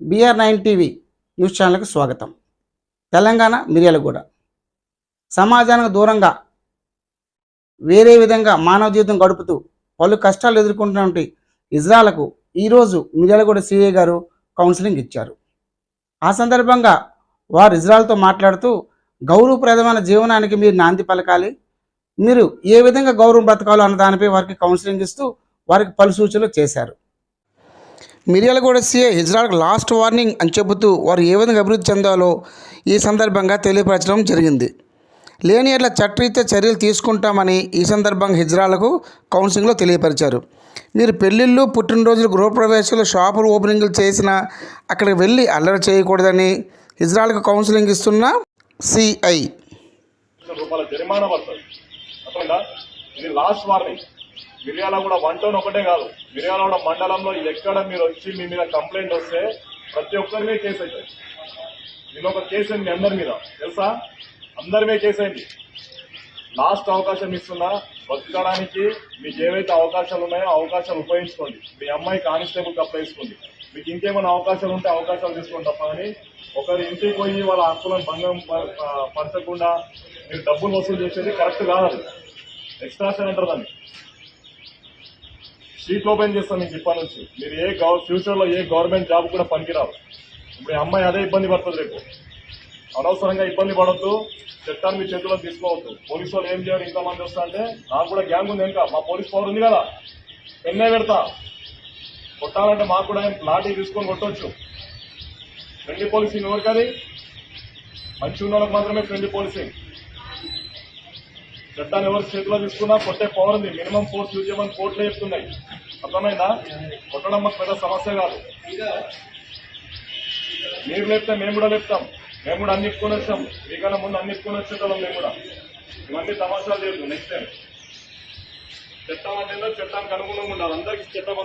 BR nine TV news ఛానల్కి స్వాగతం. తెలంగాణ మిర్యాలగూడ. సమాజానికి దూరంగా వేరే విధంగా మానవ జీవితం గడుపుతూ పలు కష్టాలు ఎదుర్కొంటున్నటువంటి ఇజ్రాలకు ఈరోజు మిర్యాలగూడ సిఐ గారు కౌన్సిలింగ్ ఇచ్చారు. ఆ సందర్భంగా వారు ఇజ్రాయల్తో మాట్లాడుతూ గౌరవప్రదమైన జీవనానికి మీరు నాంది పలకాలి. మీరు ఏ విధంగా గౌరవం బ్రతకాలో అన్న దానిపై వారికి కౌన్సిలింగ్ ఇస్తూ వారికి పలు సూచనలు చేశారు. మిర్యాలగూడ సీఏ హిజ్రాల్కి లాస్ట్ వార్నింగ్ అని చెబుతూ వారు ఏ విధంగా అభివృద్ధి చెందాలో ఈ సందర్భంగా తెలియపరచడం జరిగింది. లేని ఎట్ల చట్టరీత్యా చర్యలు తీసుకుంటామని ఈ సందర్భంగా హిజ్రాలకు కౌన్సిలింగ్లో తెలియపరిచారు. మీరు పెళ్ళిళ్ళు పుట్టినరోజులు గృహప్రవేశాలు షాపులు ఓపెనింగ్లు చేసినా అక్కడికి వెళ్ళి అల్లరి చేయకూడదని హిజ్రాలకు కౌన్సిలింగ్ ఇస్తున్న సిఐ. రూపాయల జరిమానా పడుతుంది తప్పకుండా ఇది last warning Miryalaguda one town ఒకటే కాదు. మిర్యాలగూడ మండలంలో ఎక్కడ మీరు వచ్చి మీ మీద కంప్లైంట్ వస్తే ప్రతి ఒక్కరి మీద కేసు అవుతుంది. నేను ఒక కేసు అయింది మీ అందరి మీద. తెలుసా? అందరి మీద కేసు అయింది. లాస్ట్ అవకాశం ఇస్తున్నా. బతకడానికి మీకు ఏవైతే అవకాశాలు ఉన్నాయో అవకాశాలు ఉపయోగించుకోండి. మీ అమ్మాయి కానిస్టేబుల్ అప్లై మీకు ఇంకేమైనా అవకాశాలు ఉంటే అవకాశాలు తీసుకోండి తప్ప కానీ ఒకరి ఇంటికి పోయి వాళ్ళ హక్కులను భంగం ప- పరచకుండా మీరు డబ్బులు వసూలు చేసేది కరెక్ట్ కాదు ఎక్స్ట్రా సెంటర్ అంటారు దాన్ని. షీట్ ఓపెన్ చేస్తాను మీకు ఇప్పటి నుంచి. మీరు ఏ ఫ్యూచర్లో ఏ గవర్నమెంట్ జాబ్ కూడా పనికిరావు ఇప్పుడు ఈ అమ్మాయి అదే ఇబ్బంది పడుతుంది రేపు. అనవసరంగా ఇబ్బంది పడద్దు. చట్టాన్ని మీ చేతిలో తీసుకోవద్దు. పోలీసు వాళ్ళు ఏం చేయాలి ఇంకా మంది వస్తా అంటే నాకు కూడా గ్యాంగ్ ఉంది ఇంకా మా పోలీస్ పవర్ ఉంది కదా. పెన్నే పెడతా. కొట్టాలంటే మాకు కూడా లాఠీ తీసుకొని కొట్టొచ్చు. ఫ్రెండ్లీ పోలీసింగ్ ఎవరికది? మంచి ఉన్న వాళ్ళకి మాత్రమే ఫ్రెండ్లీ పోలీసింగ్ చట్టాన్ని ఎవరు చేతిలో తీసుకున్నా కొట్టే పవర్ ఉంది మినిమం ఫోర్స్ యూజ్ చేయమని కోర్టులో చెప్తున్నాయి. అర్థమైందా? కొట్టడం మాకు పెద్ద సమస్య కాదు. మీరు లేపితే మేము కూడా లేపుతాం. మేము కూడా అన్ని ఇచ్చుకొని వచ్చాం. మీకన్నా ముందు అన్ని ఇచ్చుకొని వచ్చేటోళ్ళం మేము కూడా. ఇవన్నీ తమాషాలు లేదు నెక్స్ట్ టైం చట్టం అంటే చట్టానికి అనుగుణంగా ఉండాలి. అందరికీ చట్టం